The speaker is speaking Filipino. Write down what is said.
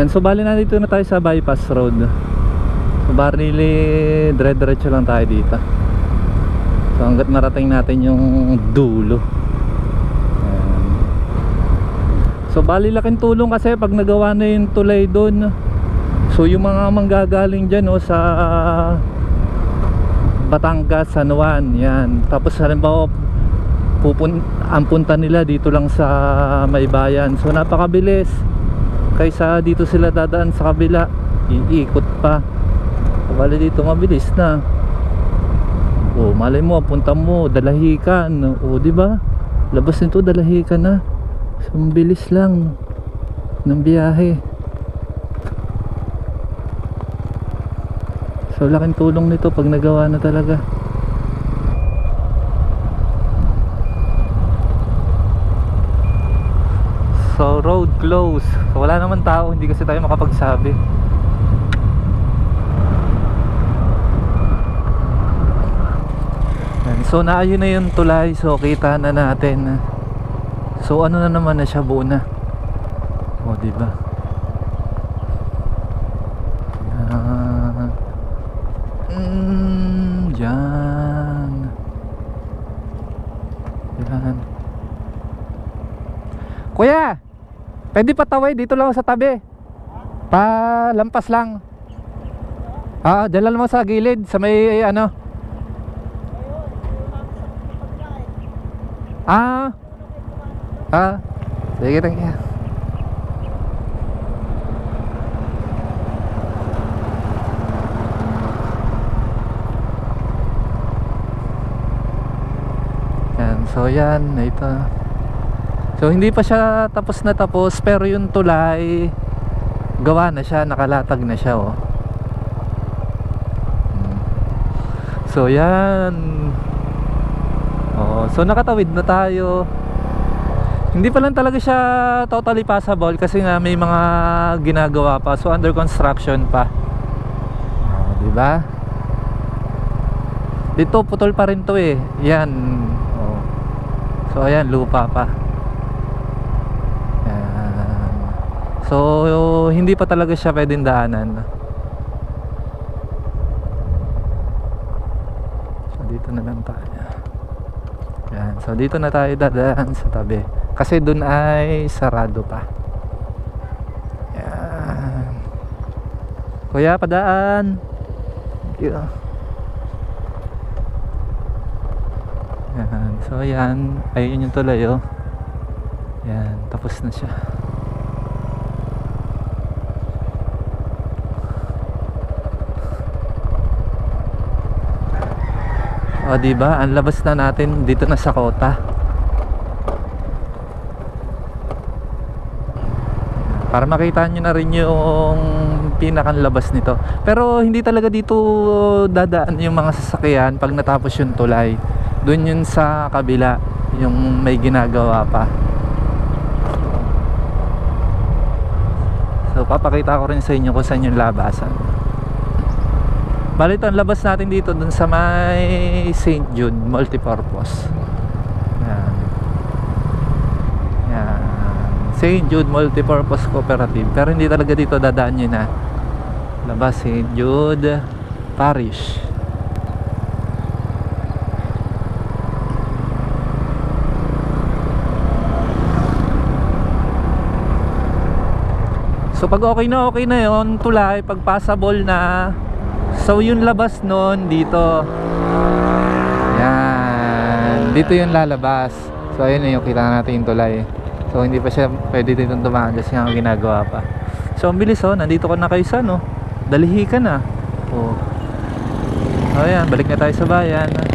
Yan, so bali na dito na tayo sa bypass road. So bali dire-diretso lang tayo dito. So hanggat marating natin yung dulo. Yan. So bali laking tulong kasi pag nagawa na yung tulay doon. So yung mga manggagaling dyan no, sa Batangas, San Juan, yan. Tapos halimbawa pupun ang punta nila dito lang sa Maybayan. So napakabilis. Kaysa dito sila dadaan sa kabila, iikot pa. Bali dito mabilis na. Oh, malay mo, punta mo, dalahikan. Oh, di ba? Labas nito, dalahikan na. So, ang bilis lang ng biyahe. So, laking tulong nito pag nagawa na talaga. So, road close. So, wala naman tao, hindi kasi tayo makapagsabi. So, naayun na yung tulay. So, kita na natin. So, ano na naman na siya, buo na. O, diba? Yan. Mm, dyan. Yan. Kuya, pwede pataway dito lang sa tabi. Pa lampas lang. Ah, dyan lang sa gilid sa may ano. Ah. Ah. Sige, thank you. So yan, ito. So hindi pa siya tapos na tapos pero yung tulay gawa na siya, nakalatag na siya oh. Hmm. So yan. Oh, so nakatawid na tayo. Hindi pa lang talaga siya totally passable kasi nga may mga ginagawa pa. So under construction pa. Oh, di ba? Dito putol pa rin 'to eh. Yan. Oh. So ayan, lupa pa. Yan. So hindi pa talaga siya pwedeng daanan. So dito na lang tayo. Yan. So dito na tayo dadaan sa tabi. Kasi dun ay sarado pa. Yan. Kuya, padaan. Thank. Yan. So yan, ayun yung tulay oh. Yan, tapos na siya. O di ba? Ang labas na natin dito na sa kota. Para makita nyo na rin yung pinakang labas nito. Pero hindi talaga dito dadaan yung mga sasakyan pag natapos yung tulay. Doon yun sa kabila, yung may ginagawa pa. So papakita ko rin sa inyo kung saan yung labasan. Bali ito, ang labas natin dito dun sa may St. Jude Multipurpose. Yan. Yan. St. Jude Multipurpose Cooperative. Pero hindi talaga dito dadaan yun ha. Labas St. Jude Parish. So pag okay na okay na yon tulay, pag passable na So yung labas nun dito. Yan. Dito yung lalabas. So ayun yung kita natin yung tulay. So hindi pa siya pwede dito tumaan kasi nga ginagawa pa. So ang bilis oh, nandito ka na kayo sa no? Dalihi ka na. Oh. Oh yan, balik na tayo sa bayan